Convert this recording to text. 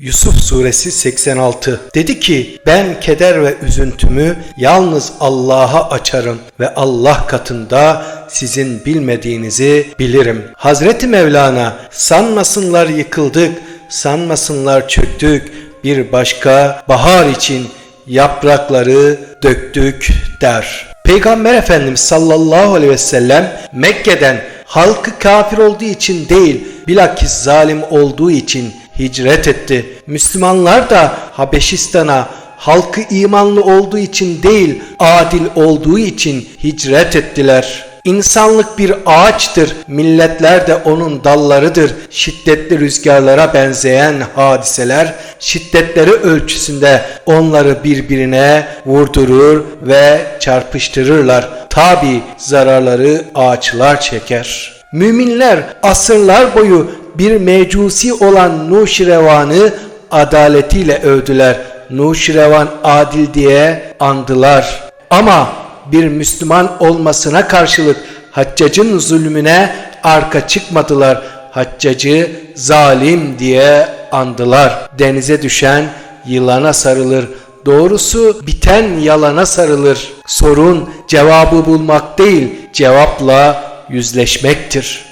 Yusuf suresi 86 Dedi ki ben keder ve üzüntümü yalnız Allah'a açarım ve Allah katında sizin bilmediğinizi bilirim. Hazreti Mevlana sanmasınlar yıkıldık, sanmasınlar çöktük, bir başka bahar için yaprakları döktük der. Peygamber Efendimiz sallallahu aleyhi ve sellem Mekke'den halkı kafir olduğu için değil bilakis zalim olduğu için hicret etti. Müslümanlar da Habeşistan'a halkı imanlı olduğu için değil adil olduğu için hicret ettiler. İnsanlık bir ağaçtır, milletler de onun dallarıdır. Şiddetli rüzgarlara benzeyen hadiseler şiddetleri ölçüsünde onları birbirine vurdurur ve çarpıştırırlar. Tabi zararları ağaçlar çeker. Müminler asırlar boyu bir mecusi olan Nuşirevan'ı adaletiyle övdüler. Nuşirevan adil diye andılar. Ama bir Müslüman olmasına karşılık Haccac'ın zulmüne arka çıkmadılar. Haccacı zalim diye andılar. Denize düşen yılana sarılır. Doğrusu biten yalana sarılır. Sorun cevabı bulmak değil, cevapla yüzleşmektir.